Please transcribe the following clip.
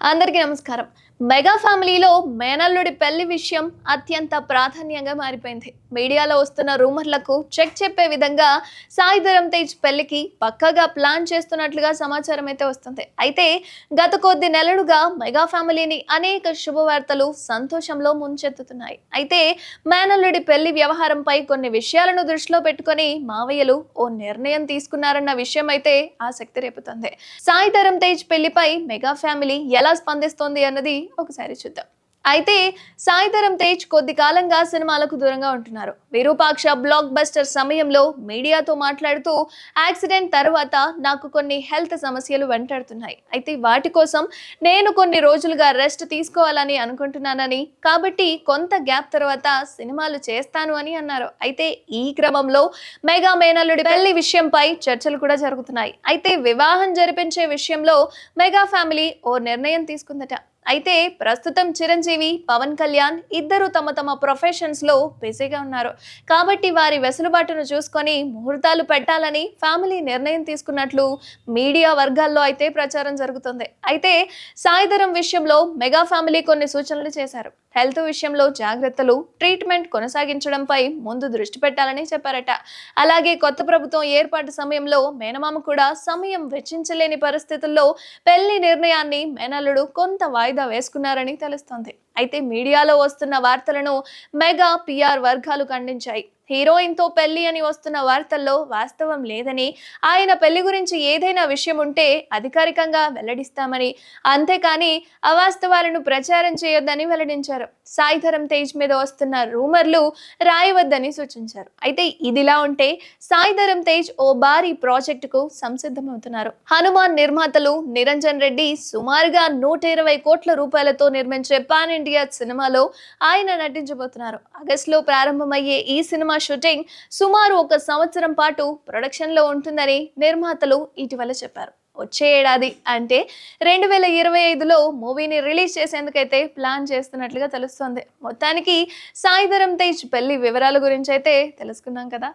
అందరికీ నమస్కారం. మెగా ఫ్యామిలీలో మేనల్లుడి పెళ్ళి విషయం అత్యంత ప్రాధాన్యంగా మారిపోయింది. మీడియాలో వస్తున్న రూమర్లకు చెక్ చెప్పే విధంగా సాయి ధరమ్ తేజ్ పెళ్ళికి పక్కగా ప్లాన్ చేస్తున్నట్లుగా సమాచారం అయితే వస్తుంది. అయితే గత కొద్ది నెలలుగా మెగా ఫ్యామిలీని అనేక శుభవార్తలు సంతోషంలో ముంచెత్తుతున్నాయి. అయితే మేనల్లుడి పెళ్ళి వ్యవహారంపై కొన్ని విషయాలను దృష్టిలో పెట్టుకొని మావయ్యలు ఓ నిర్ణయం తీసుకున్నారన్న విషయం అయితే ఆసక్తి రేపుతుంది. సాయి ధరమ్ తేజ్ పెళ్ళిపై మెగా ఫ్యామిలీ ఎలా స్పందిస్తోంది అన్నది ఒకసారి చూద్దాం. అయితే సాయిధరం తేజ్ కొద్ది కాలంగా సినిమాలకు దూరంగా ఉంటున్నారు. విరూపాక్ష బ్లాక్ బస్టర్ సమయంలో మీడియాతో మాట్లాడుతూ యాక్సిడెంట్ తర్వాత నాకు కొన్ని హెల్త్ సమస్యలు వెంటాడుతున్నాయి. అయితే వాటి కోసం నేను కొన్ని రోజులుగా రెస్ట్ తీసుకోవాలని అనుకుంటున్నానని. కాబట్టి కొంత గ్యాప్ తర్వాత సినిమాలు చేస్తాను అని అన్నారు. అయితే ఈ క్రమంలో మెగా మేనల్లుడి పెళ్ళి విషయంపై చర్చలు కూడా జరుగుతున్నాయి. అయితే వివాహం జరిపించే విషయంలో మెగా ఫ్యామిలీ ఓ నిర్ణయం తీసుకుందట. అయితే ప్రస్తుతం చిరంజీవి పవన్ కళ్యాణ్ ఇద్దరు తమ తమ ప్రొఫెషన్స్లో బిజీగా ఉన్నారు. కాబట్టి వారి వెసులుబాటును చూసుకొని ముహూర్తాలు పెట్టాలని ఫ్యామిలీ నిర్ణయం తీసుకున్నట్లు మీడియా వర్గాల్లో అయితే ప్రచారం జరుగుతుంది. అయితే సాయిధరం విషయంలో మెగా ఫ్యామిలీ కొన్ని సూచనలు చేశారు. హెల్త్ విషయంలో జాగ్రత్తలు ట్రీట్మెంట్ కొనసాగించడంపై ముందు దృష్టి పెట్టాలని చెప్పారట. అలాగే కొత్త ప్రభుత్వం ఏర్పాటు సమయంలో మేనమామ కూడా సమయం వెచ్చించలేని పరిస్థితుల్లో పెళ్ళి నిర్ణయాన్ని మేనల్లుడు కొంత వాయిదా వేసుకున్నారని తెలుస్తోంది. అయితే మీడియాలో వస్తున్న వార్తలను మెగా పిఆర్ వర్గాలు ఖండించాయి. హీరోయిన్తో పెళ్ళి అని వస్తున్న వార్తల్లో వాస్తవం లేదని ఆయన పెళ్ళి గురించి ఏదైనా విషయం ఉంటే అధికారికంగా వెల్లడిస్తామని. అంతేకాని అవాస్తవాలను ప్రచారం చేయొద్దని వెల్లడించారు. సాయిధరం తేజ్ మీద వస్తున్న రూమర్లు రాయవద్దని సూచించారు. అయితే ఇదిలా ఉంటే సాయిధరం తేజ్ ఓ భారీ ప్రాజెక్టుకు సంసిద్ధమవుతున్నారు. హనుమాన్ నిర్మాతలు నిరంజన్ రెడ్డి సుమారుగా నూట ఇరవై కోట్ల రూపాయలతో నిర్మించే పాన్ ఇండియా సినిమాలో ఆయన నటించబోతున్నారు. ఆగస్టులో ప్రారంభమయ్యే ఈ సినిమా షూటింగ్ సుమారు ఒక సంవత్సరం పాటు ప్రొడక్షన్లో ఉంటుందని నిర్మాతలు ఇటీవల చెప్పారు. వచ్చే ఏడాది అంటే రెండు వేల ఇరవై ఐదులో మూవీని రిలీజ్ చేసేందుకైతే ప్లాన్ చేస్తున్నట్లుగా తెలుస్తోంది. మొత్తానికి సాయిధరం తేజ్ పెళ్ళి వివరాల గురించి అయితే తెలుసుకున్నాం కదా.